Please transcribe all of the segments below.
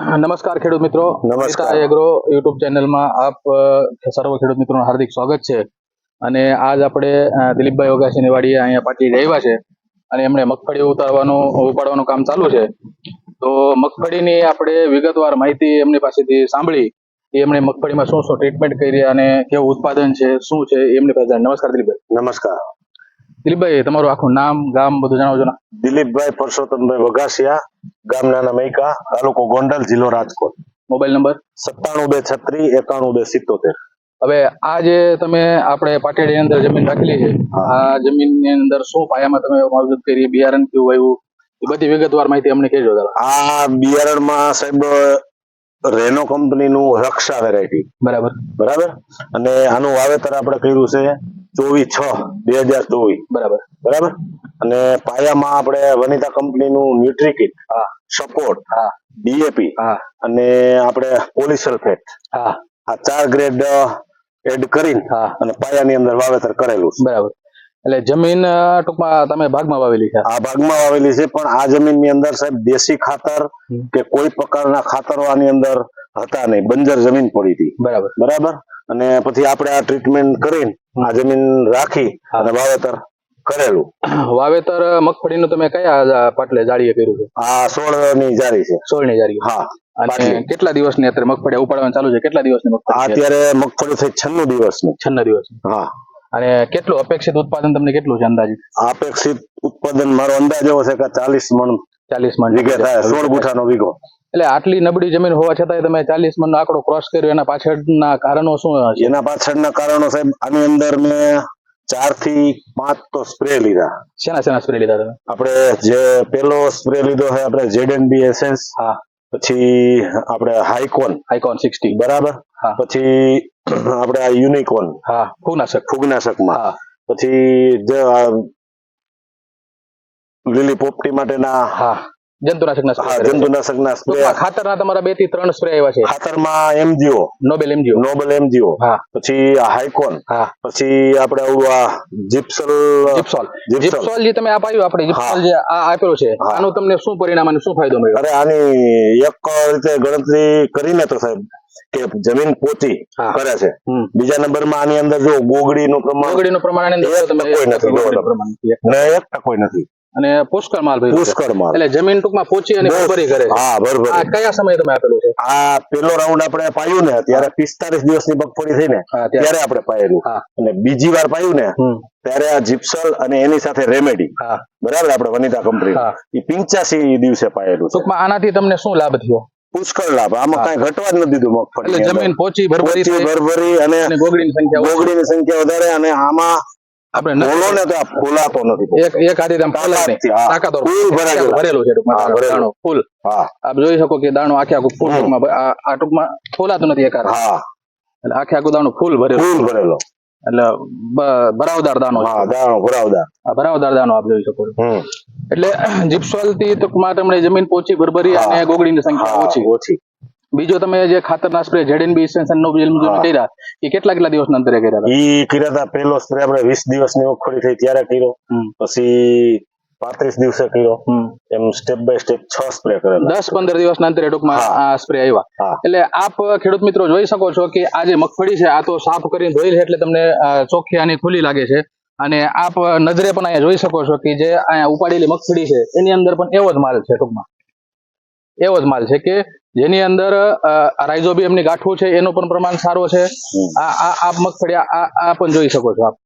નમસ્કાર ખેડૂત મિત્રો. નમસ્કાર. એગ્રો યુટ્યુબ ચેનલમાં આપ સર્વ ખેડૂત મિત્રોનું હાર્દિક સ્વાગત છે. અને આજ આપણે દિલીપભાઈ ઓગાસીની વાડીએ અહીંયા પાટી આવ્યા છે. અને એમણે મગફળી ઉતારવાનું ઉપાડવાનું કામ ચાલુ છે. તો મગફળીની આપણે વિગતવાર માહિતી એમની પાસેથી સાંભળી કે એમણે મગફળીમાં શું શું ટ્રીટમેન્ટ કરી અને કેવું ઉત્પાદન છે શું છે એમની પાસે નમસ્કાર દિલીપભાઈ. નમસ્કાર. દિલીપભાઈ તમારું આખું નામ ગામ બધું જણાવજો ને. દિલીપભાઈ પરસોત્તમભાઈ વઘાસિયા ગામ નાના મૈકા તાલુકો ગોંડલ જિલ્લો રાજકોટ. Mobile number? સત્તાણું બે છત્રી એકાણું બે સિત્તોતેર. હવે આ જે તમે આપણે પાટેડીની અંદર જમીન રાખેલી છે આ જમીનની અંદર શું પાયામાં તમે માવજત કરી બિયારણ કેવું વાવ્યું એ બધી વિગતવાર માહિતી અમને કહેજો આ આ બિયારણમાં સાહેબ રેનો કંપનીનું રક્ષા વેરાયટી. બરાબર. બરાબર? અને આનું વાવેતર આપણે કર્યું છે ચોવીસ છ બે હજાર ચોવીસ. બરાબર. બરાબર? અને પાયામાં આપણે વનિતા કંપનીનું ન્યુટ્રીકિટ હા. સપોર્ટ હા. ડીએપી હા. અને આપણે પોલિસલ્ફેટ. હા. આ ચાર ગ્રેડ એડ કરીને હા. અને પાયાની અંદર વાવેતર કરેલું બરાબર. એટલે જમીન ટૂંકમાં તમે ભાગમાં વાવેલી છે? આ ભાગમાં વાવેલી છે પણ આ જમીનની અંદર સાહેબ દેશી ખાતર કે કોઈ પ્રકારના ખાતરો આની અંદર હતા નહીં. બંજર જમીન પડી હતી. બરાબર. બરાબર? અને પછી આપણે આ ટ્રીટમેન્ટ કરીને આ જમીન રાખી અને વાવેતર કરેલું. વાવેતર મગફળી મગફળીનું તમે કયા પાટલે જાળીએ કર્યું છે? આ સોળની જાળી છે. સોળની જાળી હા. અને. કેટલા દિવસની અત્યારે મગફળી ઉપાડવાનું ચાલુ છે? કેટલા દિવસની મગફળી? અત્યારે મગફળી થઈ છન્નું દિવસની. છન્નું દિવસ હા. અને કેટલું અપેક્ષિત ઉત્પાદન તમને કેટલું છે અંદાજિત? અપેક્ષિત ઉત્પાદન મારો અંદાજ એવો છે કે ચાલીસ મણ ચાલીસ મણ વીઘે થાય સોળ ગુઠાનો વીઘો. એટલે આટલી નબળી જમીન હોવા છતાંય તમે ચાલીસ મણનો આંકડો ક્રોસ કર્યો એના પાછળના કારણો શું છે? એના પાછળના કારણો સાહેબ આની અંદર મેં ચારથી પાંચ તો સ્પ્રે લીધા. શેના શેના સ્પ્રે લીધા તમે? આપણે જે પેલો સ્પ્રે લીધો છે આપણે જેડ બી એસેન્સ હા. પછી આપણે હાઈકોન. આઇકોન સિક્સટી બરાબર? પછી આપણે આ યુનિકોન. હા ફૂગનાશક. ફૂગનાશકમાં. પછી જે લીલી પોપટી માટેના હા. જંતુનાશકના હા જંતુનાશકના સ્પ્રે. ખાતરના તમારા બેથી ત્રણ સ્પ્રે આવ્યા છે. ખાતરમાં MGO. Nobel MGO. Nobel MGO. હા. પછી હાઇકોન હા. પછી આપણે આવું આ જીપ્સલ જીપ્સોલ જીપ્સોલ જે તમે આપ્યું આપણે જીપ્સોલ જે આ આપ્યો છે આનું તમને શું પરિણામ અને શું ફાયદો મળ્યો? અરે આની એક રીતે ગણતરી કરીને તો સાહેબ કે જમીન પોચી હા. કરે છે. બીજા નંબરમાં આની અંદર જો ગોગડીનું પ્રમાણ ઓગળીનું પ્રમાણ આની અંદર તમે પ્રમાણ નથી. ને એક ટકોય નથી. અને પુષ્કળ માલ ભાઈ. પુષ્કળ માલ. એટલે જમીન ટૂંકમાં પોચી અને. ભરભરી કરે હા બરોબર. આ કયા સમયે તમે આપેલું છે? આ પેલો રાઉન્ડ આપણે પાયું ને ત્યારે પિસ્તાલીસ દિવસની મગફળી થઈ ને ત્યારે. આપણે પાયેલું. અને બીજી વાર પાયું ને ત્યારે આ જીપ્સલ અને એની સાથે રેમેડી બરાબર? આપણે વનિતા કંપની. એ પિંચાસી દિવસે પાયેલું ટૂંકમાં આનાથી તમને શું લાભ થયો? પુષ્કળ લાભ. આમાં. કઈ ઘટવા જ નથી દીધું મગફળી એટલે જમીન પોચી ભરભરી ભરભરી અને ગોગડીની સંખ્યા. ગોગડીની સંખ્યા વધારે અને આમાં આપણે બોલો ને તો ફૂલાતો નથી એક એક હાથે આમ ફોલાય નહીં. તાકાતથી, ફૂલ ભરાયેલું. ભરેલું છે દાણો. ફૂલ. હા. આપ જોઈ શકો કે દાણો આખે આખું ફૂલ ટૂંકમાં આ ટૂંકમાં ફોલાતું નથી એક. હા. એટલે આખે આખું દાણો ફૂલ ભરેલું ફૂલ ભરેલો. એટલે ભરાવદાર દાણો. હા દાણો ભરાવદાર. આ ભરાવદાર દાણો આપ જોઈ શકો એટલે જીપસોલથી ટૂંકમાં તમને જમીન પોચી ભરભરી. અને ગોગડીની સંખ્યા ઓછી. ઓછી. બીજો તમે જે ખાતરના સ્પ્રે જેડેન બી નો બિલ કર્યા એ કેટલા કેટલા દિવસના અંતરે કર્યા એ કર્યા હતા પહેલો સ્પ્રે આપણે વીસ દિવસની મગફળી થઈ ત્યારે કર્યો. પછી પાંત્રીસ દિવસે કર્યો. એમ સ્ટેપ બાય સ્ટેપ છ સ્પ્રે કરેલા. દસ પંદર દિવસના અંતરે ટૂંકમાં આ સ્પ્રે આવ્યા. એટલે આપ ખેડૂત મિત્રો જોઈ શકો છો કે આ જે મગફળી છે આ તો સાફ કરીને ધોઈ છે એટલે તમને ચોખ્ખી આની ખુલ્લી લાગે છે. અને આપ નજરે પણ અહીંયા જોઈ શકો છો કે જે અહીંયા ઉપાડેલી મગફળી છે એની અંદર પણ એવો જ માલ છે ટૂંકમાં. એવો જ માલ છે કે જેની અંદર રાઇઝોબિયમની ગાંઠો છે એનું પણ પ્રમાણ સારો છે. આ આ આ મગફળી આ આ- પણ જોઈ શકો છો આપ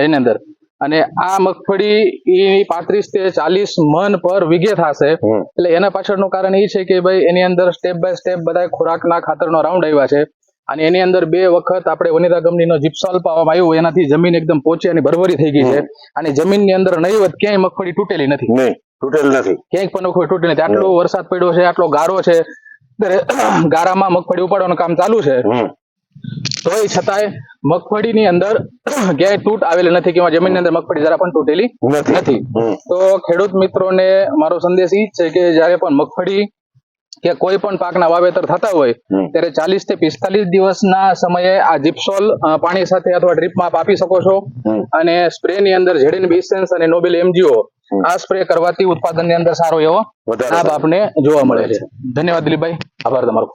એની અંદર. અને આ મગફળી એની પાંત્રીસથી ચાલીસ મન પર વિઘે થશે. એટલે એના પાછળનું કારણ એ છે કે ભાઈ એની અંદર સ્ટેપ બાય સ્ટેપ બધા ખોરાકના ખાતરનો રાઉન્ડ આવ્યા છે. અને એની અંદર બે વખત આપણે વનિતા કંપનીનો જીપ્સલ પાવામાં આવ્યું એનાથી જમીન એકદમ પોચી અને ભરભરી થઈ ગઈ છે. અને જમીનની અંદર નહીવત ક્યાંય મગફળી તૂટેલી નથી. તૂટેલ નથી. ક્યાંય પણ મગફળી તૂટેલી નથી. આટલો વરસાદ પડ્યો છે આટલો ગારો છે ગારામાં મગફળી ઉપાડવાનું કામ ચાલુ છે. તો તોય છતાંય મગફળીની અંદર ક્યાંય તૂટ આવેલી નથી કે જમીનની અંદર મગફળી જરા પણ તૂટેલી નથી. તો ખેડૂત મિત્રોને મારો સંદેશ ઈ જ છે કે જ્યારે પણ મગફળી કે કોઈ પણ પાકના વાવેતર થતા હોય ત્યારે ચાલીસથી પિસ્તાલીસ દિવસના સમયે આ જીપ્સોલ પાણી સાથે અથવા ડ્રીપમાં આપ આપી શકો છો. અને સ્પ્રે ની અંદર ઝેડિન બીસેન્સ અને નોબેલ એમજીઓ આ સ્પ્રે કરવાથી ઉત્પાદનની અંદર સારો એવો લાભ આપને જોવા મળે છે. ધન્યવાદ દિલીપભાઈ. આભાર તમારો.